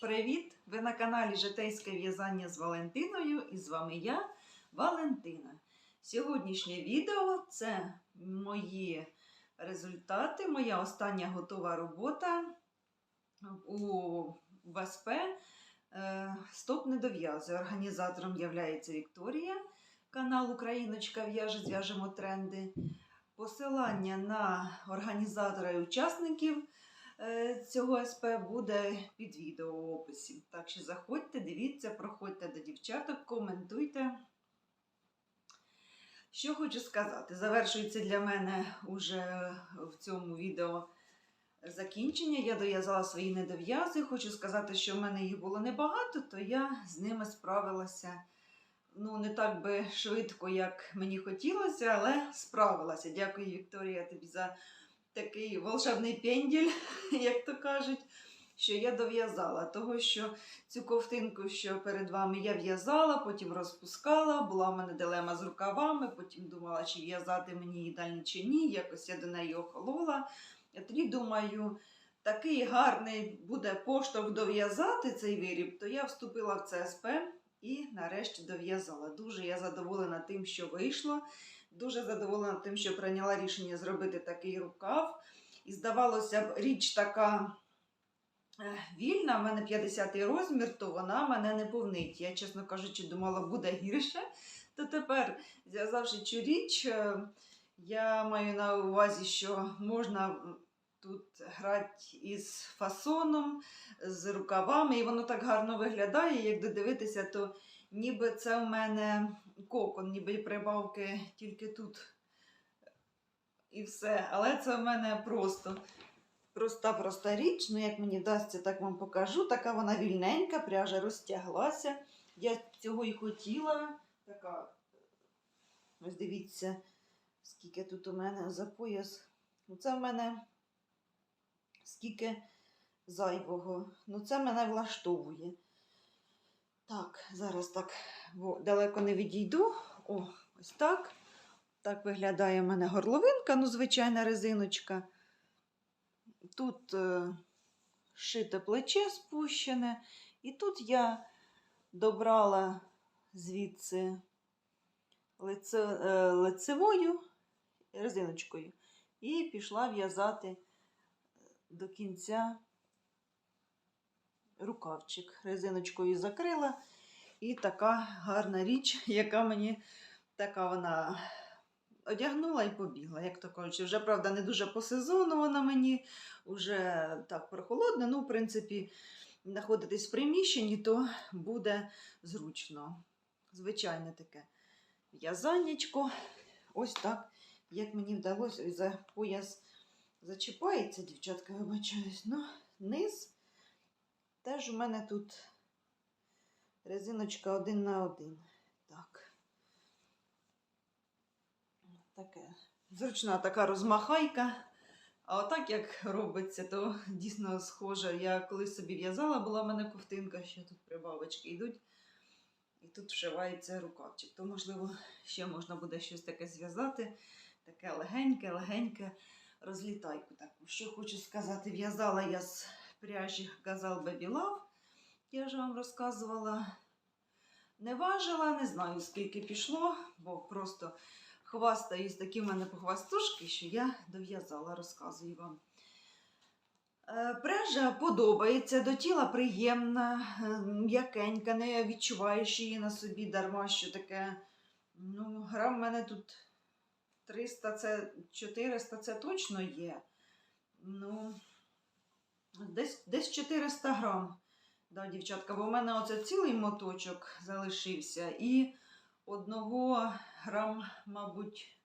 Привіт! Ви на каналі Житейське в'язання з Валентиною і з вами я, Валентина. Сьогоднішнє відео це мої результати, моя остання готова робота у ВСП е, Стоп не дов'язує. Організатором є Вікторія, канал Україночка в'яже, зв'яжемо тренди. Посилання на організатора і учасників цього СП буде під відео в описі. Так що заходьте, дивіться, проходьте до дівчаток, коментуйте. Що хочу сказати, завершується для мене уже в цьому відео закінчення. Я дов'язала свої недов'язи. Хочу сказати, що в мене їх було небагато, то я з ними справилася. Ну, не так би швидко, як мені хотілося, але справилася. Дякую, Вікторія, тобі за такий волшебний пенділь, як то кажуть, що я дов'язала. Того, що цю ковтинку, що перед вами я в'язала, потім розпускала, була в мене дилема з рукавами, потім думала, чи в'язати мені її далі чи ні. Якось я до неї охолола. Я тоді думаю, такий гарний буде поштовх дов'язати цей виріб, то я вступила в ЦСП. І нарешті дов'язала. Дуже я задоволена тим, що вийшло. Дуже задоволена тим, що прийняла рішення зробити такий рукав. І здавалося б, річ така е, вільна, в мене 50 розмір, то вона мене не повнить. Я, чесно кажучи, думала, буде гірше. То тепер, зв'язавши цю річ, е, я маю на увазі, що можна тут грати із фасоном, з рукавами, і воно так гарно виглядає. Як додивитися, то ніби це в мене кокон, ніби прибавки тільки тут і все. Але це в мене просто проста проста річ. Ну, як мені вдасться, так вам покажу. Така вона вільненька, пряжа розтяглася. Я цього і хотіла. Така, ось дивіться, скільки тут у мене за пояс. Ну, Це в мене скільки зайвого. Ну, це мене влаштовує. Так, зараз так бо далеко не відійду. О, ось так. Так виглядає в мене горловинка, ну, звичайна резиночка. Тут е, шите плече спущене. І тут я добрала звідси лице, е, лицевою резиночкою і пішла в'язати до кінця рукавчик. Резиночкою закрила. І така гарна річ, яка мені така вона одягнула і побігла, як то кажучи. Вже, правда, не дуже по сезону вона мені, вже так прохолодно. Ну, в принципі, знаходитись в приміщенні, то буде зручно. Звичайне таке в'язаннячко. Ось так, як мені вдалося, за пояс зачіпається, дівчатка, вибачаюсь. Ну, низ. Теж у мене тут резиночка один на один. Так. Таке. Зручна така розмахайка. А отак, як робиться, то дійсно схоже. Я колись собі в'язала, була в мене ковтинка, що тут прибавочки йдуть. І тут вшивається рукавчик. То, можливо, ще можна буде щось таке зв'язати. Таке легеньке, легеньке розлітайку. таку. Що хочу сказати, в'язала я з пряжі Газал Love. Я вже вам розказувала. Не важила, не знаю, скільки пішло, бо просто хвастаюсь такі в мене похвастушки, що я дов'язала, розказую вам. Е, Пряжа подобається, до тіла приємна, е, м'якенька, не відчуваєш її на собі дарма, що таке. Ну, грам в мене тут 300, це 400 це точно є. Ну, десь, десь 400 грам. Да, дівчатка, бо в мене оце цілий моточок залишився. І одного грам, мабуть,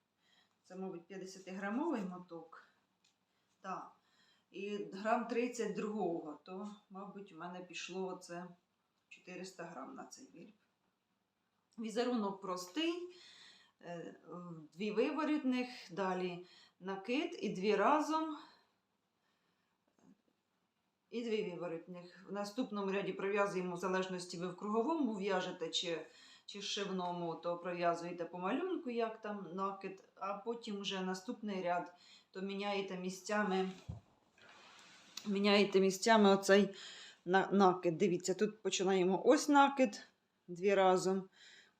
це, мабуть, 50-грамовий моток. Так. І грам 30 другого, то, мабуть, у мене пішло оце 400 грам на цей виріб. Візерунок простий, е, дві виворітних, далі накид і дві разом. І дві виворотних. В наступному ряді пров'язуємо, в залежності ви в круговому в'яжете чи, чи шивному, то пров'язуєте по малюнку, як там накид, а потім вже наступний ряд, то міняєте місцями, міняєте місцями оцей накид. Дивіться, тут починаємо ось накид, дві разом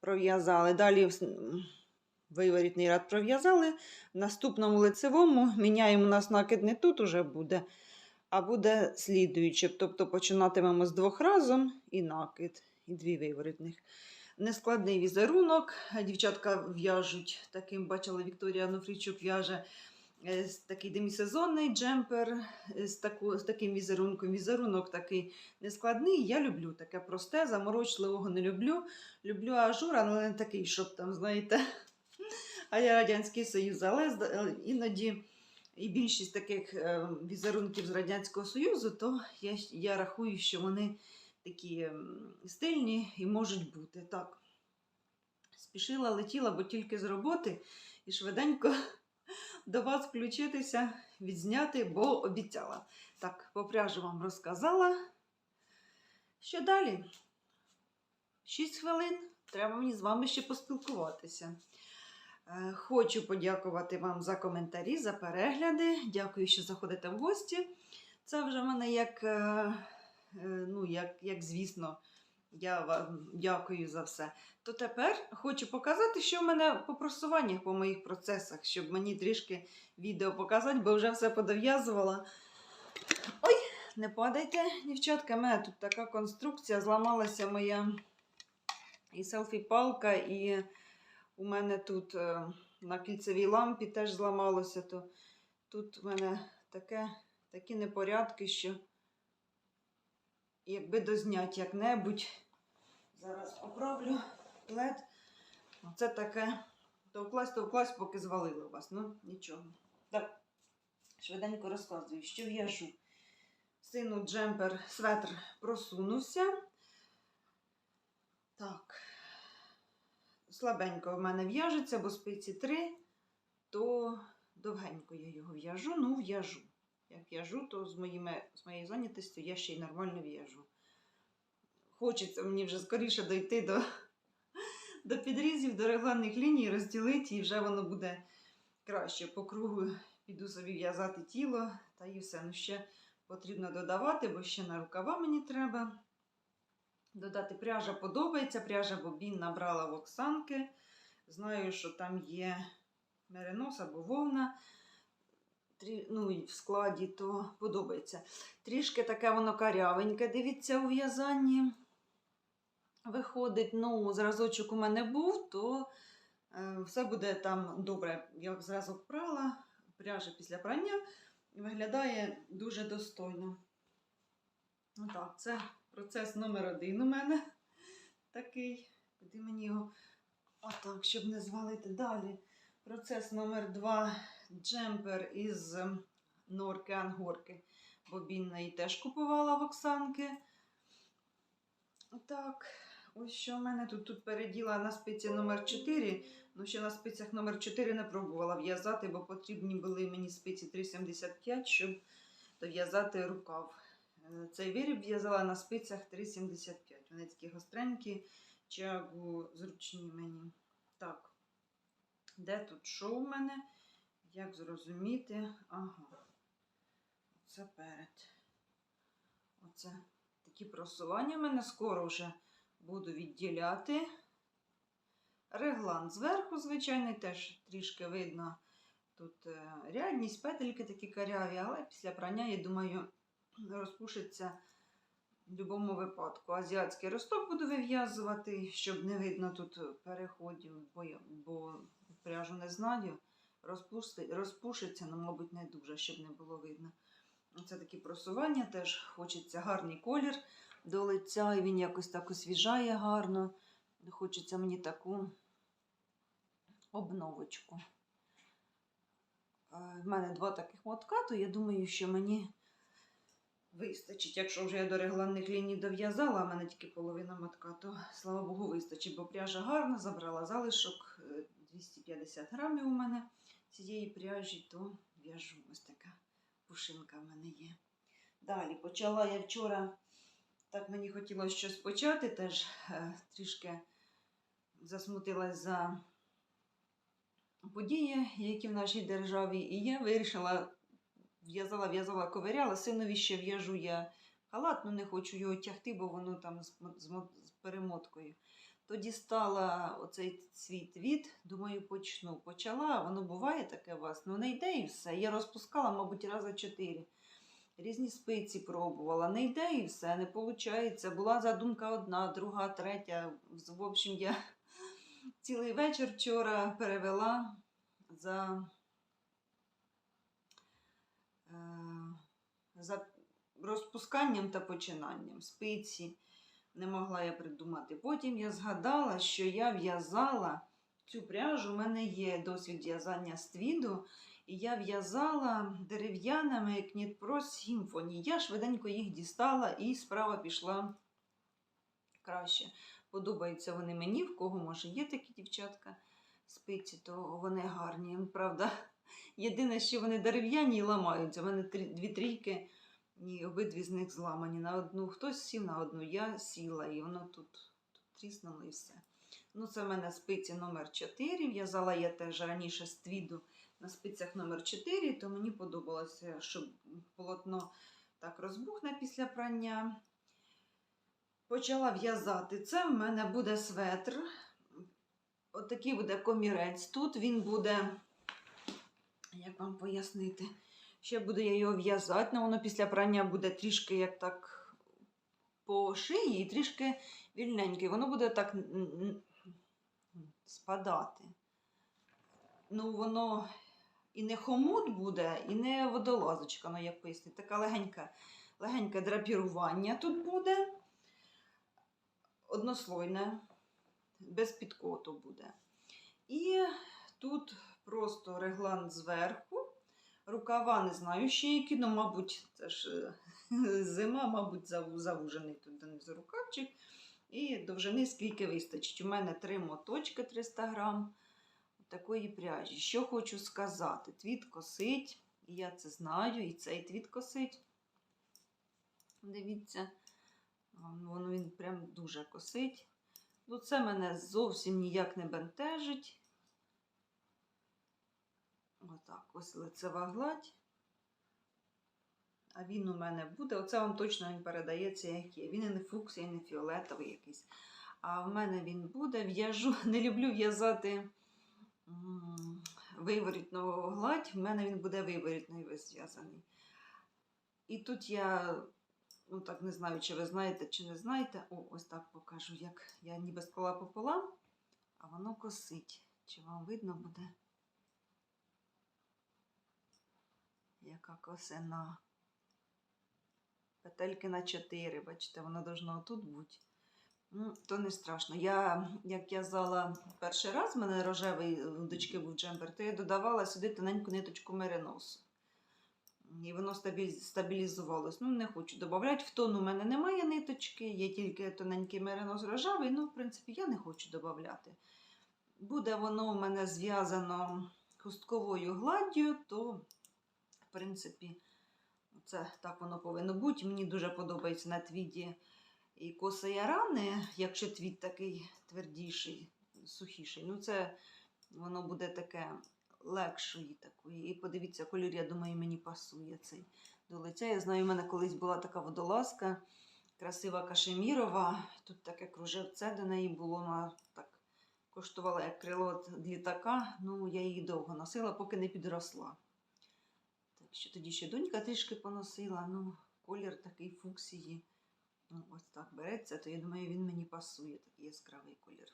пров'язали. Далі виворітний ряд пров'язали. В наступному лицевому міняємо у нас накид не тут уже буде, а буде слідуючи. Тобто починатимемо з двох разом і накид, і дві виворітних. Нескладний візерунок. Дівчатка в'яжуть таким, бачила Вікторія Ануфрійчук в'яже е, такий демісезонний джемпер е, з, таку, з таким візерунком. Візерунок такий нескладний. Я люблю таке просте, заморочливого не люблю. Люблю ажур, але не такий, щоб там, знаєте. А я Радянський Союз, але е, іноді і більшість таких е, візерунків з Радянського Союзу, то я, я рахую, що вони такі стильні і можуть бути. Так. Спішила, летіла, бо тільки з роботи і швиденько до вас включитися, відзняти, бо обіцяла. Так, по пряжу вам розказала. Що далі? 6 хвилин. Треба мені з вами ще поспілкуватися. Е, Хочу подякувати вам за коментарі, за перегляди. Дякую, що заходите в гості. Це вже в мене як, е, е, ну, як, як звісно, я вам дякую за все. То тепер хочу показати, що в мене по просуваннях по моїх процесах, щоб мені трішки відео показати, бо вже все подов'язувала. Ой, не падайте, дівчатка, в мене тут така конструкція, зламалася моя і селфі-палка, і у мене тут е, на кільцевій лампі теж зламалося. То тут в мене таке, такі непорядки, що якби дознять як-небудь. Зараз поправлю плед. Оце таке. Товклась, товклась, поки звалило вас. Ну, нічого. Так, швиденько розказую, що в'яжу. Сину джемпер, светр просунувся. Так. Слабенько в мене в'яжеться, бо спиці три, то довгенько я його в'яжу. Ну, в'яжу. Як в'яжу, то з, моїми, з моєю зайнятістю я ще й нормально в'яжу. Хочеться мені вже скоріше дойти до, до підрізів, до регланних ліній, розділити, і вже воно буде краще. По кругу піду собі в'язати тіло, та і все. Ну, ще потрібно додавати, бо ще на рукава мені треба. Додати пряжа подобається. Пряжа бобін набрала в Оксанки. Знаю, що там є меринос або вовна. Ну, і в складі, то подобається. Трішки таке воно карявеньке, дивіться, у в'язанні виходить. Ну, зразочок у мене був, то е, все буде там добре. Я зразок прала, пряжа після прання виглядає дуже достойно. Ну так, це процес номер один у мене такий. Куди мені його отак, щоб не звалити далі. Процес номер два джемпер із норки ангорки. Бобінної теж купувала в Оксанки. Так, ось що в мене тут, тут переділа на спиці номер 4. Ну, ще на спицях номер 4 не пробувала в'язати, бо потрібні були мені спиці 3,75, щоб дов'язати рукав. Е, Цей виріб в'язала на спицях 3,75. Вони такі гостренькі, чагу зручні мені. Так, де тут що в мене? Як зрозуміти? Ага. Оце перед. Оце такі просування в мене скоро вже буду відділяти. Реглан зверху, звичайний, теж трішки видно. Тут е, рядність, петельки такі каряві, але після прання, я думаю, розпушиться в будь-якому випадку. Азіатський росток буду вив'язувати, щоб не видно тут переходів, бо, бо пряжу не знаю. Розпушиться, ну, мабуть, не дуже, щоб не було видно. Це такі просування, теж хочеться гарний колір до лиця, і він якось так освіжає гарно. Хочеться мені таку обновочку. Е, В мене два таких мотка, то я думаю, що мені вистачить. Якщо вже я до регланних ліній дов'язала, а мене тільки половина мотка, то слава Богу, вистачить, бо пряжа гарна, забрала залишок е, 250 грамів у мене цієї пряжі, то в'яжу ось така пушинка в мене є. Далі почала я вчора, так мені хотілося щось почати, теж е, трішки засмутилась за події, які в нашій державі, і я вирішила, в'язала, в'язала, ковиряла. Синові ще в'яжу я халат, ну не хочу його тягти, бо воно там з, з, з перемоткою. То дістала оцей свій твіт, думаю, почну. Почала, воно буває таке у вас, ну не йде і все. Я розпускала, мабуть, рази чотири. Різні спиці пробувала, не йде і все, не виходить. Була задумка одна, друга, третя. В- общем, я цілий вечір вчора перевела за, за розпусканням та починанням спиці. Не могла я придумати. Потім я згадала, що я в'язала цю пряжу. У мене є досвід в'язання з твіду. І я в'язала дерев'яними Knit Symphony. Я швиденько їх дістала, і справа пішла краще. Подобаються вони мені, в кого може є такі дівчатка спиці, то вони гарні. Правда, єдине, що вони дерев'яні і ламаються. У мене дві трійки, і обидві з них зламані. На одну хтось сів, на одну я сіла, і воно тут, тут тріснуло і все. Ну, це в мене спиці номер 4. В'язала я теж раніше з твіду на спицях номер 4, то мені подобалося, щоб полотно так розбухне після прання. Почала в'язати. Це в мене буде светр. Отакий буде комірець. Тут він буде, як вам пояснити, ще буду я його в'язати, але воно після прання буде трішки як так по шиї і трішки вільненьке. Воно буде так спадати. Ну, воно і не хомут буде, і не водолазочка, ну як пояснити. Така легенька, легеньке драпірування тут буде. Однослойне, без підкоту буде. І тут просто реглан зверху. Рукава не знаю ще які, ну, мабуть, це ж е, зима, мабуть, завужений тут донизу рукавчик. І довжини скільки вистачить. У мене три моточки 300 грам такої пряжі. Що хочу сказати? Твіт косить, і я це знаю, і цей твіт косить. Дивіться, воно він прям дуже косить. Ну, це мене зовсім ніяк не бентежить. Отак, ось лицева гладь. А він у мене буде. Оце вам точно він передається, як є. Він і не фуксій, і не фіолетовий якийсь. А в мене він буде. В'яжу, не люблю в'язати виворітну гладь. В мене він буде виворітний весь зв'язаний. І тут я, ну так не знаю, чи ви знаєте, чи не знаєте. О, ось так покажу, як я ніби склала пополам, а воно косить. Чи вам видно буде? Яка косина. Петельки на 4, бачите, воно должно тут бути. Ну, то не страшно. Я, як в'язала перший раз, в мене рожевий дочки був джемпер, то я додавала сюди тоненьку ниточку мериносу. І воно стабілізувалось. Ну, не хочу додавати. В тон у мене немає ниточки, є тільки тоненький меринос рожевий. Ну, в принципі, я не хочу додавати. Буде воно у мене зв'язано хустковою гладдю, то, принципі, це так воно повинно бути. Мені дуже подобається на твіді і коси ярани, якщо твіт такий твердіший, сухіший. Ну, це воно буде таке легшої такої. І подивіться, кольор, я думаю, мені пасує цей до лиця. Я знаю, у мене колись була така водолазка, красива кашемірова. Тут таке кружевце до неї було. Вона так коштувала як крило від літака. Ну, я її довго носила, поки не підросла. Що тоді ще донька трішки поносила. Ну, колір такий фуксії. Ну, ось так береться, то я думаю, він мені пасує, такий яскравий колір.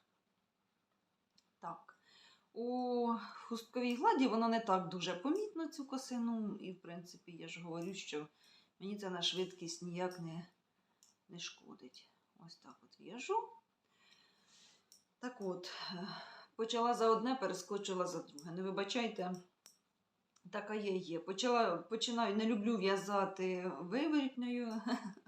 Так. У хустковій гладі воно не так дуже помітно, цю косину. І, в принципі, я ж говорю, що мені це на швидкість ніяк не, не шкодить. Ось так от в'яжу. Так от, е, почала за одне, перескочила за друге. Не вибачайте, така є є. Почала, починаю, не люблю в'язати виворітною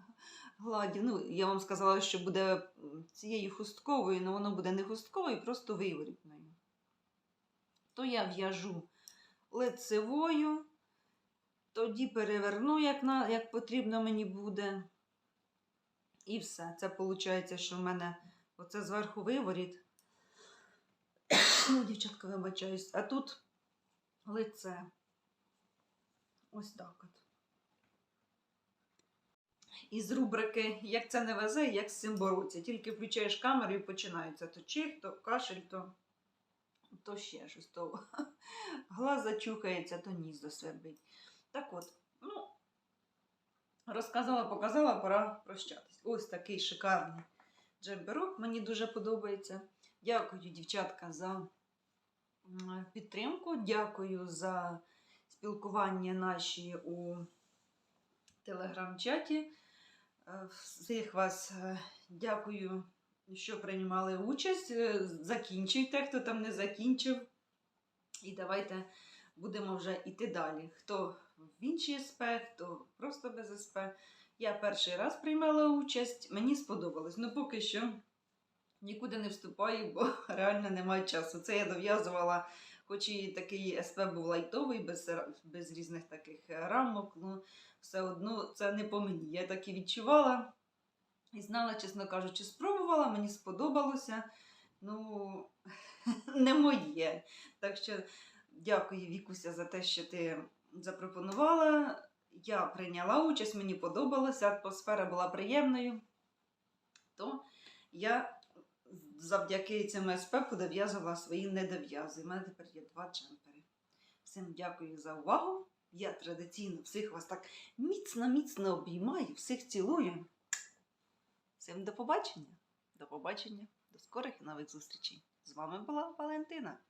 гладі. Ну, я вам сказала, що буде цією хустковою, але воно буде не хустковою, просто виворітною. То я в'яжу лицевою, тоді переверну, як, на, як потрібно мені буде. І все. Це виходить, що в мене оце зверху виворіт. Ну, дівчатка, вибачаюсь. А тут лице. Ось так от. із рубрики Як це не везе, як з цим боротися. Тільки включаєш камеру і починається то чих, то кашель, то, то ще щось, то глаз зачухається, то ніс досвербить. Так от, ну, розказала, показала, пора прощатись. Ось такий шикарний джемперок, мені дуже подобається. Дякую, дівчатка, за підтримку. Дякую за спілкування наші у телеграм-чаті. Е, Всіх вас е, дякую, що приймали участь. Е, Закінчуйте, хто там не закінчив. І давайте будемо вже йти далі. Хто в іншій СП, хто просто без СП. Я перший раз приймала участь, мені сподобалось. Ну, поки що нікуди не вступаю, бо реально немає часу. Це я дов'язувала, хоч і такий СП був лайтовий, без, без різних таких рамок. Ну, все одно це не по мені. Я так і відчувала. І знала, чесно кажучи, спробувала, мені сподобалося. Ну, не моє. Так що дякую, Вікуся, за те, що ти запропонувала. Я прийняла участь, мені подобалося, атмосфера була приємною. То я завдяки цьому СП подов'язувала свої недов'язи. У мене тепер є два джемпери. Всім дякую за увагу. Я традиційно всіх вас так міцно-міцно обіймаю, всіх цілую. Всім до побачення. До побачення, до скорих і нових зустрічей. З вами була Валентина.